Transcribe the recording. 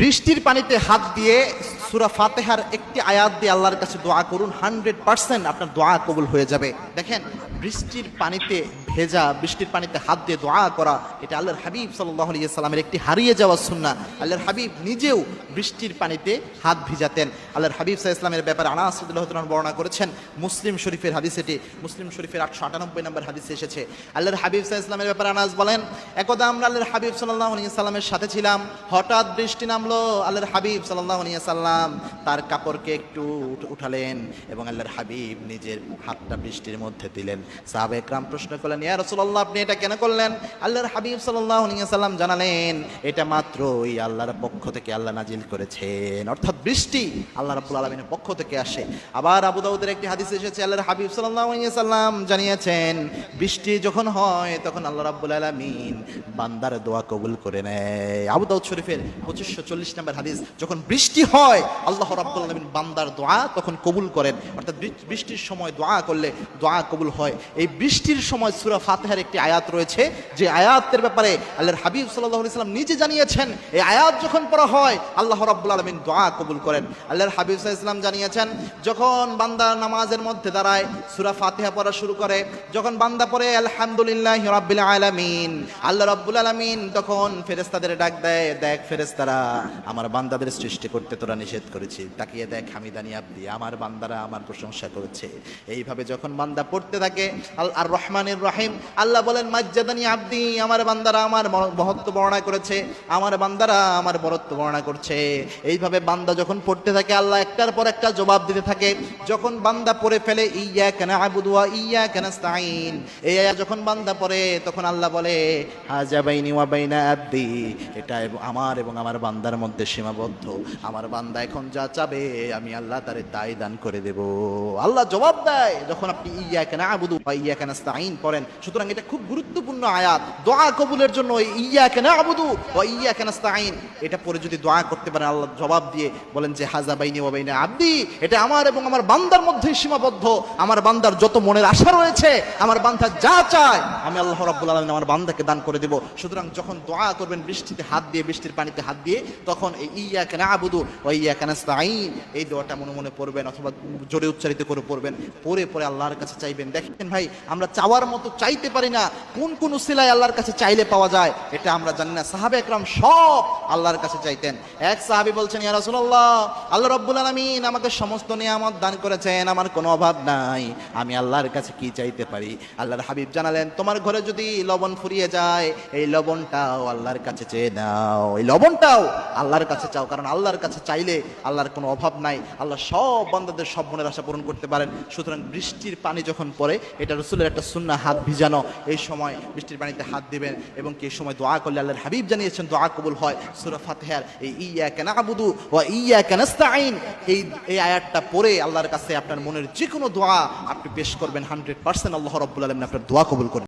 বৃষ্টির পানিতে হাত দিয়ে সুরা ফাতেহার একটি আয়াত দিয়ে আল্লাহর কাছে দোয়া করুন, হান্ড্রেড পার্সেন্ট আপনার দোয়া কবুল হয়ে যাবে। দেখেন, বৃষ্টির পানিতে ভেজা, বৃষ্টির পানিতে হাত দিয়ে দোয়া করা, এটা আল্লাহর হাবিব সাল্লাহ সাল্লামের একটি হারিয়ে যাওয়া সুন্না আল্লাহর হাবিব নিজেও বৃষ্টির পানিতে হাত ভিজাতেন। আল্লাহর হাবিব সাহা ইসলামের ব্যাপারে আনা আনাসুদ্দুল্লাহ বর্ণনা করেছেন, মুসলিম শরীফের হাদিস এটি। মুসলিম শরীফের আটশো আটানব্বই নম্বর হাদিসে এসেছে। আল্লাহর হাবিব সাহা ইসলামের ব্যাপারে আনাস বলেন, একদা আমরা আল্লাহর হাবিব সাল্লাহ সাল্লামের সাথে ছিলাম, হঠাৎ বৃষ্টি নামলো আল্লাহর হাবিব সাল্লাহ সাল্লাম তার কাপড়কে একটু উঠালেন এবং আল্লাহর হাবিব নিজের হাতটা বৃষ্টির মধ্যে দিলেন। সাহাবে একরাম প্রশ্ন করলেন, ইয়া রসুল্লাহ আপনি এটা কেন করলেন? আল্লাহর হাবিব সাল্লাহ সাল্লাম জানালেন, এটা মাত্র ওই আল্লাহর পক্ষ থেকে আল্লাহ নাজিল করেছেন। অর্থাৎ বৃষ্টি আল্লাহ রাব্বুল আলমিনের পক্ষ থেকে আসে। আবার আবু দাউদের একটি হাদিস এসেছে, আল্লাহর হাবিব সাল্লাহ সাল্লাম জানিয়েছেন, বৃষ্টি যখন হয়, তখন আল্লাহ রাব্বুল আলমিন বান্দার দোয়া কবুল করে নেয়। আবু দাউদ শরীফের পঁচিশশো চল্লিশ নম্বর হাদিস, যখন বৃষ্টি হয়, আল্লাহ রাব্বুল আলমিন বান্দার দোয়া তখন কবুল করেন। অর্থাৎ বৃষ্টির সময় দোয়া করলে দোয়া কবুল হয়। এই বৃষ্টির সময় সুরা ফাতেহার একটি আয়াত রয়েছে, যে আয়াতের ব্যাপারে আল্লাহর হাবিব সাল্লাহ সাল্লাম নিজে জানিয়েছেন, এই আয়াত যখন পড়া হয়, আল্লাহ রাব্বুল আলমিন দোয়া কবুল করেন। আল্লাহর হাবিব সাল্লাল্লাহু জানিয়েছেন, যখন বান্দা নামাজের মধ্যে দাঁড়ায়, সুরা ফাতিহা পড়া শুরু করে, যখন বান্দা পড়ে, আলহামদুলিল্লাহ রাব্বিল আলামিন আল্লাহ রাব্বুল আলামিন তখন ফেরেশতাদের ডাক দেয়, দেখ ফেরেশতারা আমার বান্দাদের সৃষ্টি করতে তোরা নিষেধ করেছি। তাকিয়ে দেখ হামিদানি আব্দি, আমার বান্দারা আমার প্রশংসা করেছে। এইভাবে যখন বান্দা পড়তে থাকে আর রহমানের রহিম, আল্লাহ বলেন মাজ্জাদানি আব্দি, আমার বান্দারা আমার মহত্ব বর্ণনা করেছে, আমার বান্দারা আমার বরত্ব বর্ণনা করছে। এইভাবে বান্দা যখন পড়তে থাকে, আল্লাহ একটার পর একটা জবাব দিতে থাকে। যখন বান্দা পড়ে ফেলে ইয়া কেন আবুদু ইয়া কেন স্তাইন এই আয়া যখন বান্দা পড়ে, তখন আল্লাহ বলে হাজা বাইনি ওয়া বাইনা আব্দি, এটা আমার এবং আমার বান্দার মধ্যে সীমাবদ্ধ। আমার বান্দা এখন যা চাবে, আমি আল্লাহ তারে তাই দান করে দেব। আল্লাহ জবাব দেয়, যখন আপনি ইয়া কেন আবুদু বা ইয়া কেন স্তাইন পড়েন, সুতরাং এটা খুব গুরুত্বপূর্ণ আয়াত। দোয়া কবুলের জন্য ইয়া কেন আবুদু বা ইয়া কেন স্তাইন এটা পরে যদি দোয়া করতে পারেন, আল্লাহ জবাব দিয়ে বলেন যে হাজা বাইনি ও বাইনা আব্দি এটা আমার এবং আমার বান্দার মধ্যেই সীমাবদ্ধ। আমার বান্দার যত মনের আশা রয়েছে, আমার বান্দা যা চায়, আমি আল্লাহ রাব্বুল আলামিন আমার বান্দাকে দান করে দেব। সুতরাং যখন দোয়া করবেন, বৃষ্টিতে হাত দিয়ে, বৃষ্টির পানিতে হাত দিয়ে তখন এই ইয়া কেন আবুদু ও ইয়া কেন স্তাইন এই দোয়াটা মনে মনে পড়বেন অথবা জোরে উচ্চারিত করে পড়বেন। পরে পরে আল্লাহর কাছে চাইবেন। দেখেন ভাই, আমরা চাওয়ার মতো চাইতে পারি না। কোন কোন উসিলায় আল্লাহর কাছে চাইলে পাওয়া যায়, এটা আমরা জানি না। সাহাবে একরাম সব আল্লাহর কাছে চাইতেন। এক সাহাবি বলছেন, ইয়া রাসূলুল্লাহ, আল্লাহ রাব্বুল আলামিন আমাকে সমস্ত নিয়ামত দান করেছেন, আমার কোনো অভাব নাই। আমি আল্লাহর কাছে কি চাইতে পারি? আল্লাহর হাবিব জানালেন, তোমার ঘরে যদি লবণ ফুরিয়ে যায়, এই লবণটাও আল্লাহর কাছে চেয়ে নাও। এই লবণটাও আল্লাহর কাছে চাও, কারণ আল্লাহর কাছে চাইলে আল্লাহর কোনো অভাব নাই। আল্লাহ সব বান্দাদের সব মনের আশা পূরণ করতে পারেন। সুতরাং বৃষ্টির পানি যখন পড়ে, এটা রসুলের একটা সুন্না হাত ভিজানো। এই সময় বৃষ্টির পানিতে হাত দিবেন এবং কি সময় দোয়া করলে আল্লাহর হাবিব জানিয়েছেন, দোয়া কবুল হয়। সুরা ফাতেহার, এই ইয়া কেন আবুদু ও ইয়া আইন এই এই আয়াতটা পড়ে আল্লাহর কাছে আপনার মনের যে কোনো দোয়া আপনি পেশ করবেন। হান্ড্রেড পার্সেন্ট আল্লাহ রব্বুল আলমিন আপনার দোয়া কবুল করবেন।